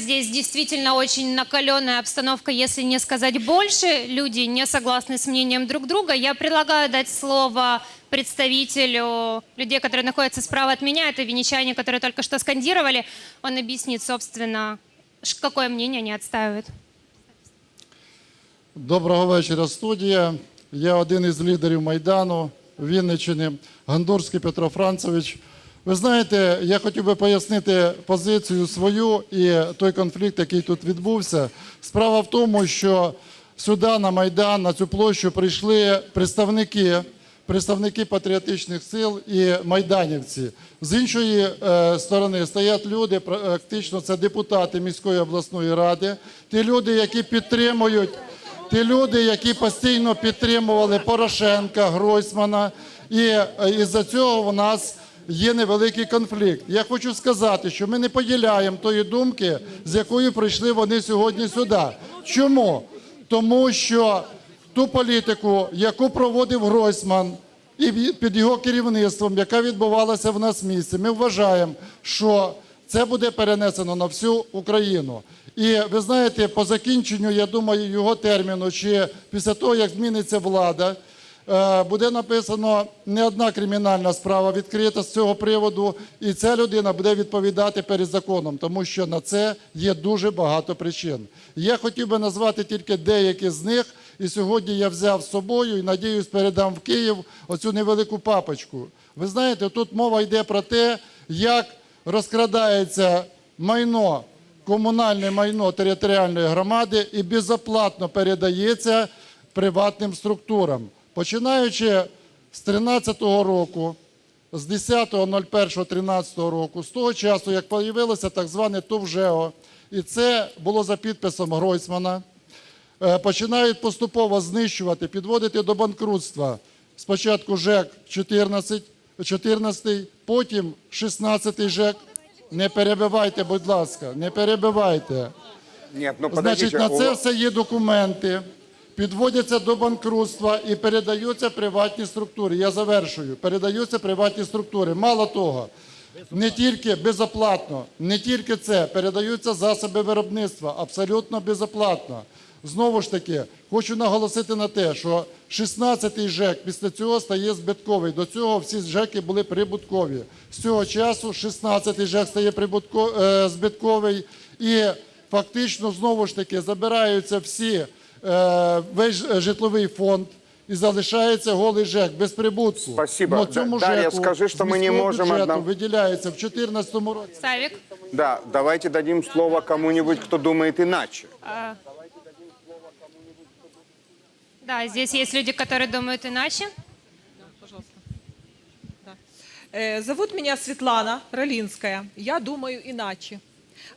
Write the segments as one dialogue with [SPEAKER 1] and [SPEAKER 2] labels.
[SPEAKER 1] здесь действительно очень накаленная обстановка, если не сказать больше. Люди не согласны с мнением друг друга. Я предлагаю дать слово представителю людей, которые находятся справа от меня. Это венечане, которые только что скандировали. Он объяснит, собственно, ш- какое мнение они отстаивают.
[SPEAKER 2] Доброго вечора, студія. Я один із лідерів Майдану Вінниччини, Гандурський Петро Францевич. Ви знаєте, я хотів би пояснити позицію свою і той конфлікт, який тут відбувся. Справа в тому, що сюди, на Майдан, на цю площу прийшли представники, представники патріотичних сил і майданівці. З іншої е, сторони стоять люди, практично це депутати міської обласної ради, ті люди, які підтримують. Ті люди, які постійно підтримували Порошенка, Гройсмана, і е, із-за цього у нас є невеликий конфлікт. Я хочу сказати, що ми не поділяємо тої думки, з якою прийшли вони сьогодні сюди. Чому? Тому що ту політику, яку проводив Гройсман, і під його керівництвом, яка відбувалася в нас в місті, ми вважаємо, що це буде перенесено на всю Україну. І ви знаєте, по закінченню, я думаю, його терміну, чи після того, як зміниться влада, буде написано не одна кримінальна справа відкрита з цього приводу, і ця людина буде відповідати перед законом, тому що на це є дуже багато причин. Я хотів би назвати тільки деякі з них, і сьогодні я взяв з собою і надіюсь передам в Київ оцю невелику папочку. Ви знаєте, тут мова йде про те, як розкрадається майно, комунальне майно територіальної громади і безоплатно передається приватним структурам. Починаючи з 2013 року, з 10.01.13 року, з того часу, як появилося так зване ТУВЖЕО, і це було за підписом Гройсмана, е, починають поступово знищувати, підводити до банкрутства. Спочатку ЖЕК 14, 14 потім 16 ЖЕК. Не перебивайте, будь ласка, не перебивайте.
[SPEAKER 3] Нет, ну
[SPEAKER 2] Значить, на це все є документи, підводяться до банкрутства і передаються приватні структури. Я завершую. Передаються приватні структури. Мало того, не тільки безоплатно, не тільки це, передаються засоби виробництва абсолютно безоплатно. Знову ж таки, хочу наголосити на те, що 16-й ЖЕК після цього стає збитковий. До цього всі ЖЕКи були прибуткові. З цього часу 16-й ЖЕК стає прибутко- е, збитковий і фактично знову ж таки забираються всі весь житловий фонд. І залишається голий ЖЕК без прибутку.
[SPEAKER 3] Спасибо.
[SPEAKER 2] Но цьому
[SPEAKER 3] Да,
[SPEAKER 2] ЖЕКу
[SPEAKER 3] скажи, що
[SPEAKER 2] з
[SPEAKER 3] ми не
[SPEAKER 2] міського
[SPEAKER 3] можемо
[SPEAKER 2] бюджету
[SPEAKER 3] одному-
[SPEAKER 2] виділяється в 2014 році.
[SPEAKER 1] Савик.
[SPEAKER 3] Да, давайте дадим слово кому-нибудь, кто думает иначе.
[SPEAKER 1] Да, здесь есть люди, которые думают иначе.
[SPEAKER 4] пожалуйста. Да. Э, Зовут меня Светлана Ролинская. Я думаю иначе.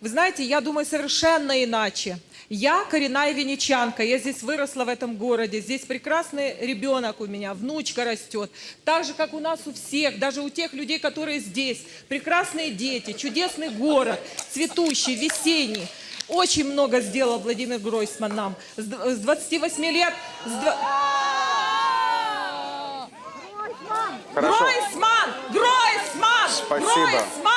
[SPEAKER 4] Вы знаете, я думаю совершенно иначе. Я коренная венечанка, я здесь выросла в этом городе, здесь прекрасный ребенок у меня, внучка растет. Так же, как у нас у всех, даже у тех людей, которые здесь. Прекрасные дети, чудесный город, цветущий, весенний. Очень много сделал Владимир Гройсман нам. С д- с 28 лет... с дв-
[SPEAKER 3] Хорошо.
[SPEAKER 4] Гройсман! Гройсман!
[SPEAKER 3] Спасибо.
[SPEAKER 4] Гройсман!